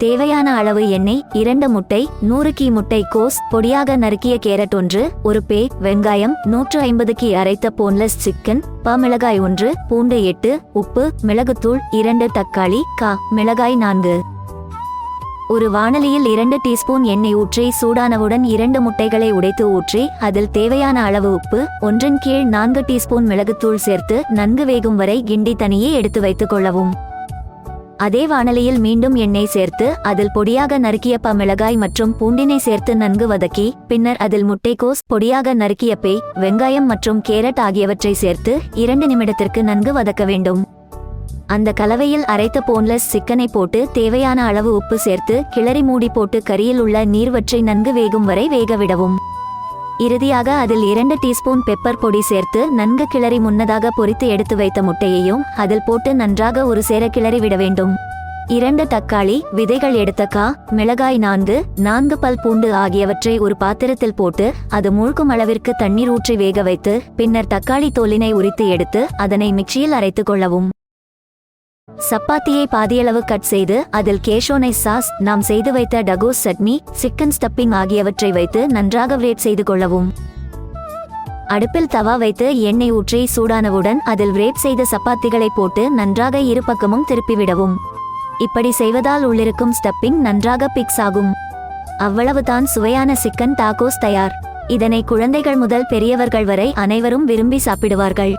தேவையான அளவு எண்ணெய் இரண்டு முட்டை நூறு கீ முட்டை கோஸ் பொடியாக நறுக்கிய கேரட் ஒன்று ஒரு பே வெங்காயம் நூற்று ஐம்பது கீ அரைத்த போன்லெஸ் சிக்கன் ப மிளகாய் ஒன்று பூண்டு எட்டு உப்பு மிளகுத்தூள் இரண்டு தக்காளி கா மிளகாய் நான்கு. ஒரு வானலியில் இரண்டு டீஸ்பூன் எண்ணெய் ஊற்றி சூடானவுடன் இரண்டு முட்டைகளை உடைத்து ஊற்றி அதில் தேவையான அளவு உப்பு ஒன்றின் கீழ் நான்கு டீஸ்பூன் மிளகுத்தூள் சேர்த்து நன்கு வேகும் வரை கிண்டி தனியே எடுத்து வைத்துக் கொள்ளவும். அதே வாணலியில் மீண்டும் எண்ணெய் சேர்த்து அதில் பொடியாக நறுக்கிய பமிளகாய் மிளகாய் மற்றும் பூண்டினை சேர்த்து நன்கு வதக்கி பின்னர் அதில் முட்டைக்கோஸ் பொடியாக நறுக்கிய பேய் வெங்காயம் மற்றும் கேரட் ஆகியவற்றை சேர்த்து இரண்டு நிமிடத்திற்கு நன்கு வதக்க வேண்டும். அந்த கலவையில் அரைத்த போன்லெஸ் சிக்கனை போட்டு தேவையான அளவு உப்பு சேர்த்து கிளறி மூடி போட்டு கரியில் உள்ள நீர்வற்றை நன்கு வேகும் வரை வேகவிடவும். இறுதியாக அதில் இரண்டு டீஸ்பூன் பெப்பர் பொடி சேர்த்து நன்கு கிளறி முன்னதாக பொரித்து எடுத்து வைத்த முட்டையையும் அதில் போட்டு நன்றாக ஒரு சேர கிளறி விட வேண்டும். இரண்டு தக்காளி விதைகள் எடுத்த கா மிளகாய் நான்கு நான்கு பல் பூண்டு ஆகியவற்றை ஒரு பாத்திரத்தில் போட்டு அது முழுக்கும் அளவிற்கு தண்ணீர் ஊற்றி வேக வைத்து பின்னர் தக்காளி தோலினை உரித்து எடுத்து அதனை மிக்சியில் அரைத்துக் கொள்ளவும். சப்பாத்தியை பாதியளவு கட் செய்து அதில் கேஷோனை சாஸ் நாம் செய்து வைத்த டகோஸ் சட்னி சிக்கன் ஸ்டப்பிங் ஆகியவற்றை வைத்து நன்றாக வேட் செய்து கொள்ளவும். அடுப்பில் தவா வைத்து எண்ணெய் ஊற்றி சூடானவுடன் அதில் வேப் செய்த சப்பாத்திகளை போட்டு நன்றாக இரு பக்கமும் திருப்பிவிடவும் இப்படி செய்வதால் உள்ளிருக்கும் ஸ்டப்பிங் நன்றாக பிக்ஸ் ஆகும். அவ்வளவுதான் சுவையான சிக்கன் டாகோஸ் தயார். இதனை குழந்தைகள் முதல் பெரியவர்கள் வரை அனைவரும் விரும்பி சாப்பிடுவார்கள்.